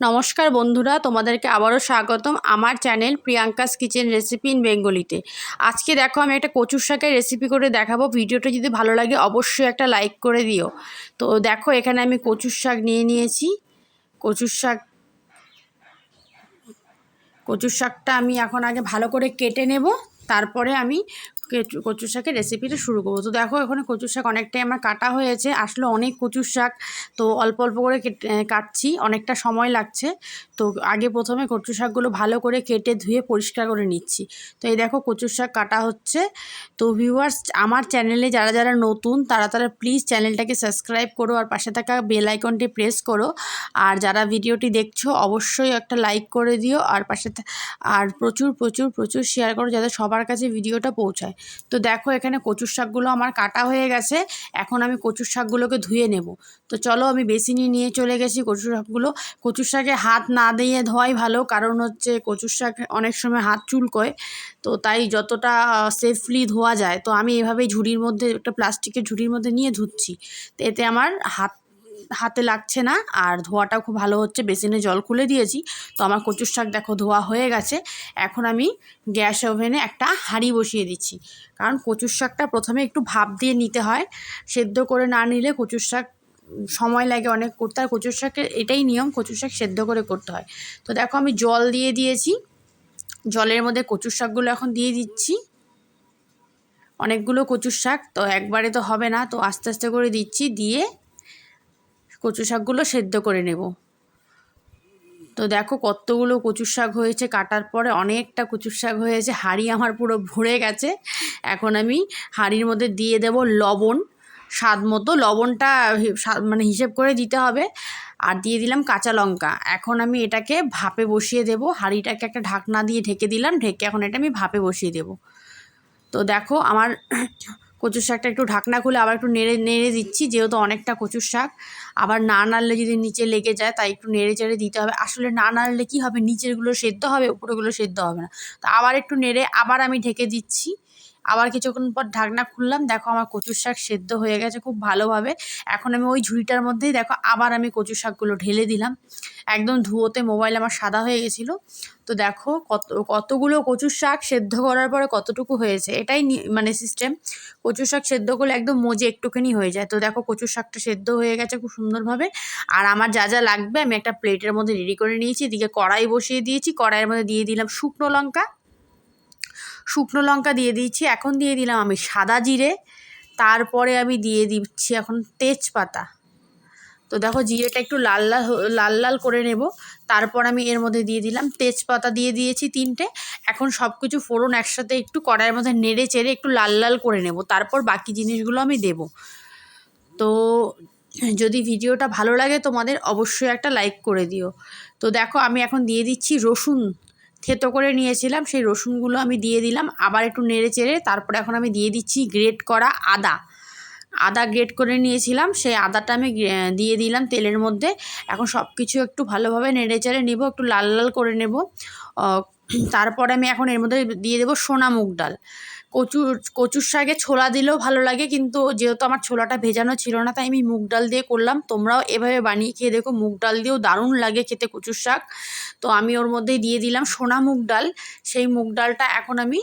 নমস্কার বন্ধুরা, তোমাদেরকে আবারও স্বাগতম আমার channel Priyanka's kitchen recipe in বেঙ্গলিতে। আজকে দেখো আমি একটা কচুর শাকের রেসিপি করে দেখাবো। ভিডিওটা যদি ভালো লাগে অবশ্যই একটা লাইক করে দিও। তো দেখো এখানে আমি কচুর শাক নিয়ে নিয়েছি। কচুর শাক, কচুর শাকটা আমি এখন আগে ভালো করে কেটে নেব। তারপরে আমি কেচু- শাকের রেসিপিটা শুরু করব। তো দেখো, এখানে কচুর শাক অনেকটাই আমার কাটা হয়েছে। আসলে অনেক কচুর শাক। তো অল্প অল্প করে কেটে- কাটছি। অনেকটা সময় লাগছে। তো আগে প্রথমে কচু শাকগুলো ভালো করে কেটে ধুয়ে পরিষ্কার করে নিচ্ছি। তো এই দেখো, কচুর শাক কাটা হচ্ছে। তো ভিউয়ার্স আমার চ্যানেলে যারা যারা নতুন, তারা তারা প্লিজ চ্যানেলটাকে সাবস্ক্রাইব করো আর পাশে থাকা বেল আইকনটি প্রেস করো। আর যারা ভিডিওটি দেখছ, অবশ্যই একটা লাইক করে দিও। আর পাশে আর প্রচুর প্রচুর প্রচুর শেয়ার করো যাতে সবার কাছে ভিডিওটা পৌঁছায়। তো দেখো এখানে কচুর শাকগুলো আমার কাটা হয়ে গেছে, এখন আমি কচুর শাকগুলোকে ধুয়ে নেব। তো চলো আমি বেসিনে নিয়ে চলে গেছি কচুর শাকগুলো। কচুর শাকে হাত না দিয়ে ধোয়াই ভালো, কারণ হচ্ছে কচুর শাক অনেক সময় হাত চুলকোয়। তো তাই যতটা সেফলি ধোয়া যায়, তো আমি এভাবেই ঝুড়ির মধ্যে, একটা প্লাস্টিকের ঝুড়ির মধ্যে নিয়ে ধুচ্ছি। তো এতে আমার হাত হাতে লাগছে না, আর ধোয়াটাও খুব ভালো হচ্ছে, বেসিনে জল খুলে দিয়েছি। তো আমার কচুর শাক দেখো ধোয়া হয়ে গেছে। এখন আমি গ্যাস ওভেনে একটা হাঁড়ি বসিয়ে দিচ্ছি। কারণ কচুর শাকটা প্রথমে একটু ভাপ দিয়ে নিতে হয়, সেদ্ধ করে না নিলে কচুর শাক সময় লাগে অনেক করতে। আর কচুর শাকের এটাই নিয়ম, কচুর শাক সেদ্ধ করে করতে হয়। তো দেখো আমি জল দিয়ে দিয়েছি। জলের মধ্যে কচুর শাকগুলো এখন দিয়ে দিচ্ছি। অনেকগুলো কচুর শাক, তো একবারে তো হবে না, তো আস্তে আস্তে করে দিচ্ছি। দিয়ে কচু শাকগুলো সেদ্ধ করে নেব। তো দেখো কতগুলো কচুর শাক হয়েছে, কাটার পরে অনেকটা কচুর শাক হয়েছে, হাঁড়ি আমার পুরো ভরে গেছে। এখন আমি হাঁড়ির মধ্যে দিয়ে দেব লবণ, স্বাদ মতো লবণটা মানে হিসেব করে দিতে হবে। আর দিয়ে দিলাম কাঁচা লঙ্কা। এখন আমি এটাকে ভাপে বসিয়ে দেব। হাঁড়িটাকে একটা ঢাকনা দিয়ে ঢেকে দিলাম, ঢেকে এখন এটা আমি ভাপে বসিয়ে দেব। তো দেখো আমার কচুর শাকটা একটু ঢাকনা খুলে আবার একটু নেড়ে নেড়ে দিচ্ছি, যেহেতু অনেকটা কচুর শাক। আবার না নাড়লে যদি নিচে লেগে যায়, তাই একটু নেড়ে চেড়ে দিতে হবে। আসলে না নাড়লে কী হবে? নিচেরগুলো সেদ্ধ হবে, উপরেগুলো সেদ্ধ হবে না। তো আবার একটু নেড়ে, আবার আমি ঢেকে দিচ্ছি। আবার কিছুক্ষণ পর ঢাকনা খুললাম, দেখো আমার কচুর শাক সেদ্ধ হয়ে গেছে খুব ভালোভাবে। এখন আমি ওই ঝুড়িটার মধ্যেই দেখো আবার আমি কচুর শাকগুলো ঢেলে দিলাম। একদম ধুয়োতে মোবাইল আমার সাদা হয়ে গেছিল। তো দেখো কত, কতগুলো কচুর শাক সেদ্ধ করার পরে কতটুকু হয়েছে, এটাই মানে সিস্টেম কচুর শাক সেদ্ধ করলে একদম মজে একটুখানি হয়ে যায়। তো দেখো কচুর শাকটা সেদ্ধ হয়ে গেছে খুব সুন্দরভাবে। আর আমার যা যা লাগবে আমি একটা প্লেটের মধ্যে রেডি করে নিয়েছি। এদিকে কড়াই বসিয়ে দিয়েছি। কড়াইয়ের মধ্যে দিয়ে দিলাম শুকনো লঙ্কা। শুকনো লঙ্কা দিয়ে দিয়েছি এখন দিয়ে দিলাম আমি সাদা জিরে, তারপরে আমি দিয়ে দিচ্ছি এখন তেজপাতা। তো দেখো জিরেটা একটু লাল লাল লাল লাল করে নেব, তারপর আমি এর মধ্যে দিয়ে দিলাম তেজপাতা দিয়ে দিয়েছি তিনটে, এখন সব কিছু ফোড়ন একসাথে একটু কড়াইয়ের মধ্যে নেড়ে চেড়ে একটু লাল লাল করে নেব, তারপর বাকি জিনিসগুলো আমি দেব। তো যদি ভিডিওটা ভালো লাগে তোমাদের অবশ্যই একটা লাইক করে দিও। তো দেখো আমি এখন দিয়ে দিচ্ছি রসুন থেতো করে নিয়েছিলাম, সেই রসুনগুলো আমি দিয়ে দিলাম। আবার একটু নেড়ে চেড়ে তারপরে এখন আমি দিয়ে দিচ্ছি গ্রেট করা আদা। আদা গ্রেট করে নিয়েছিলাম, সেই আদাটা আমি দিয়ে দিলাম তেলের মধ্যে। এখন সব কিছু একটু ভালোভাবে নেড়ে চেড়ে নেব, একটু লাল লাল করে নেব। তারপরে আমি এখন এর মধ্যে দিয়ে দেবো সোনা মুগ ডাল। কচুর কচুর শাকে ছোলা দিলেও ভালো লাগে, কিন্তু যেহেতু আমার ছোলাটা ভেজানো ছিল না, তাই আমি মুগ ডাল দিয়ে করলাম। তোমরাও এভাবে বানিয়ে খেয়ে দেখো, মুগ ডাল দিয়েও দারুণ লাগে খেতে কচুর শাক। তো আমি ওর মধ্যেই দিয়ে দিলাম সোনা মুগ ডাল। সেই মুগ ডালটা এখন আমি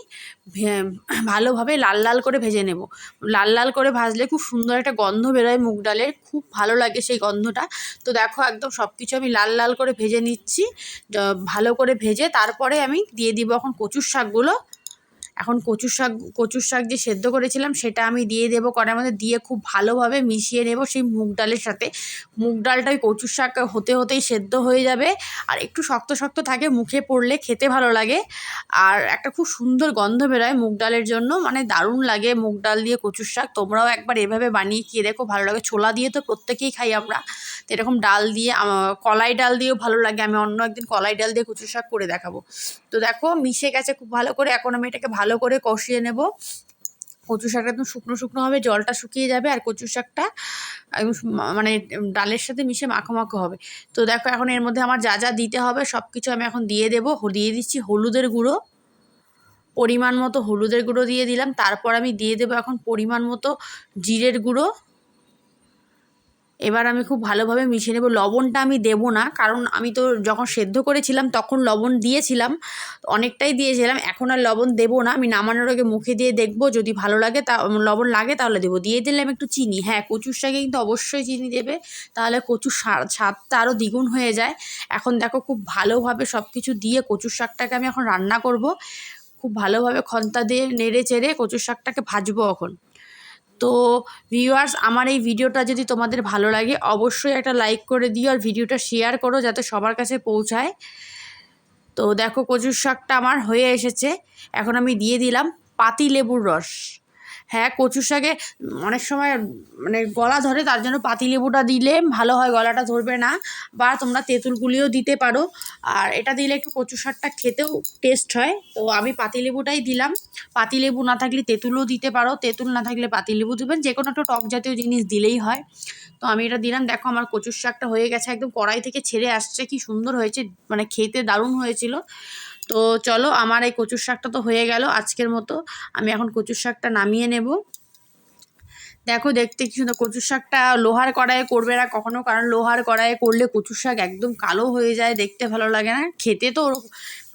ভালোভাবে লাল লাল করে ভেজে নেব। লাল লাল করে ভাজলে খুব সুন্দর একটা গন্ধ বেরোয় মুগ ডালের, খুব ভালো লাগে সেই গন্ধটা। তো দেখো একদম সব কিছু আমি লাল লাল করে ভেজে নিচ্ছি ভালো করে ভেজে তারপরে আমি দিয়ে দিব এখন কচুর শাকগুলো। এখন কচুর শাক কচুর শাক যে সেদ্ধ করেছিলাম সেটা আমি দিয়ে দেবো কড়ার মধ্যে, দিয়ে খুব ভালোভাবে মিশিয়ে নেব সেই মুগ ডালের সাথে। মুগ ডালটা ওই কচুর শাক হতে হতেই সেদ্ধ হয়ে যাবে আর একটু শক্ত শক্ত থাকে, মুখে পড়লে খেতে ভালো লাগে। আর একটা খুব সুন্দর গন্ধ বেরোয় মুগ ডালের জন্য মানে দারুণ লাগে মুগ ডাল দিয়ে কচুর শাক। তোমরাও একবার এভাবে বানিয়ে খেয়ে দেখো, ভালো লাগে। ছোলা দিয়ে তো প্রত্যেকেই খাই আমরা। তো এরকম ডাল দিয়ে কলাই ডাল দিয়েও ভালো লাগে। আমি অন্য একদিন কলাই ডাল দিয়ে কচুর শাক করে দেখাবো। তো দেখো মিশে গেছে খুব ভালো করে, এখন আমি এটাকে ভালো করে কষিয়ে নেব। কচু শাকটা একদম শুকনো শুকনো হবে, জলটা শুকিয়ে যাবে আর কচু শাকটা মানে ডালের সাথে মিশে মাখো মাখো হবে। তো দেখো এখন এর মধ্যে আমার যা যা দিতে হবে সব কিছু আমি এখন দিয়ে দেবো। দিয়ে দিচ্ছি হলুদের গুঁড়ো। পরিমাণ মতো হলুদের গুঁড়ো দিয়ে দিলাম। তারপর আমি দিয়ে দেবো এখন পরিমাণ মতো জিরের গুঁড়ো। এবার আমি খুব ভালোভাবে মিশিয়ে নেব। লবণটা আমি দেবো না, কারণ আমি তো যখন সেদ্ধ করেছিলাম তখন লবণ দিয়েছিলাম, অনেকটাই দিয়েছিলাম, এখন আর লবণ দেবো না। আমি নামানোর আগে মুখে দিয়ে দেখব, যদি ভালো লাগে তা, লবণ লাগে তাহলে দেবো। দিয়ে দিলাম একটু চিনি। হ্যাঁ কচুর শাকে কিন্তু অবশ্যই চিনি দেবে, তাহলে কচুর স্বাদ- স্বাদটা আরও দ্বিগুণ হয়ে যায়। এখন দেখো খুব ভালোভাবে সব কিছু দিয়ে কচুর শাকটাকে আমি এখন রান্না করব। খুব ভালোভাবে খন্তা দিয়ে নেড়ে চেড়ে কচুর শাকটাকে ভাজবো এখন। তো ভিউয়ার্স আমার এই ভিডিওটা যদি তোমাদের ভালো লাগে, অবশ্যই একটা লাইক করে দিও আর ভিডিওটা শেয়ার করো যাতে সবার কাছে পৌঁছায়। তো দেখো কচুর শাকটা আমার হয়ে এসেছে। এখন আমি দিয়ে দিলাম পাতি লেবুর রস। হ্যাঁ কচুর শাকে অনেক সময় মানে গলা ধরে তার জন্য পাতি লেবুটা দিলে ভালো হয়, গলাটা ধরবে না। বা তোমরা তেঁতুলগুলিও দিতে পারো। আর এটা দিলে একটু কচু শাকটা খেতেও টেস্ট হয়। তো আমি পাতিলেবুটাই দিলাম। পাতিলেবু না থাকলে তেঁতুলও দিতে পারো। তেঁতুল না থাকলে পাতিলেবু দেবেন। যে কোনো একটা টক জাতীয় জিনিস দিলেই হয়। তো আমি এটা দিলাম। দেখো আমার কচুর শাকটা হয়ে গেছে। একদম কড়াই থেকে ছেড়ে আসছে। কি সুন্দর হয়েছে। মানে খেতে দারুণ হয়েছিল। তো চলো, আমার এই কচুর শাকটা তো হয়ে গেল, আজকের মতো। আমি এখন কচুর শাকটা নামিয়ে নেব। দেখো দেখতে কি সুন্দর, কচুর শাকটা লোহার কড়াইয়ে করবে না কখনো, কারণ লোহার কড়াইয়ে করলে কচুর শাক একদম কালো হয়ে যায়, দেখতে ভালো লাগে না। খেতে তো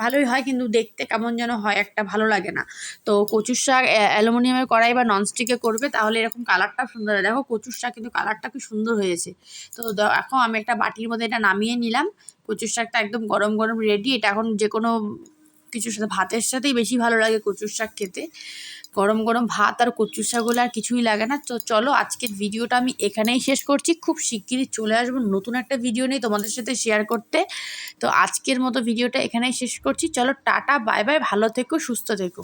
ভালোই হয়, কিন্তু দেখতে কেমন যেন হয়, একটা ভালো লাগে না। তো কচুর শাক অ্যালুমিনিয়ামের কড়াই বা ননস্টিকে করবে, তাহলে এরকম কালারটা সুন্দর দেখো কচুর শাক কিন্তু কালারটা কি সুন্দর হয়েছে। তো এখন আমি একটা বাটির মধ্যে এটা নামিয়ে নিলাম। কচুর শাকটা একদম গরম গরম রেডি এটা এখন যে কোনো কিছুর সাথে ভাতের সাথেই বেশি ভালো লাগে কচুর শাক খেতে। গরম গরম ভাত আর কচুর শাক হলে আর কিছুই লাগে না। তো চলো আজকের ভিডিওটা আমি এখানেই শেষ করছি। খুব শিগগিরই চলে আসব নতুন একটা ভিডিও নিয়ে তোমাদের সাথে শেয়ার করতে। তো আজকের মতো ভিডিওটা এখানেই শেষ করছি। চলো টাটা, বাই বাই, ভালো থেকো, সুস্থ থেকো।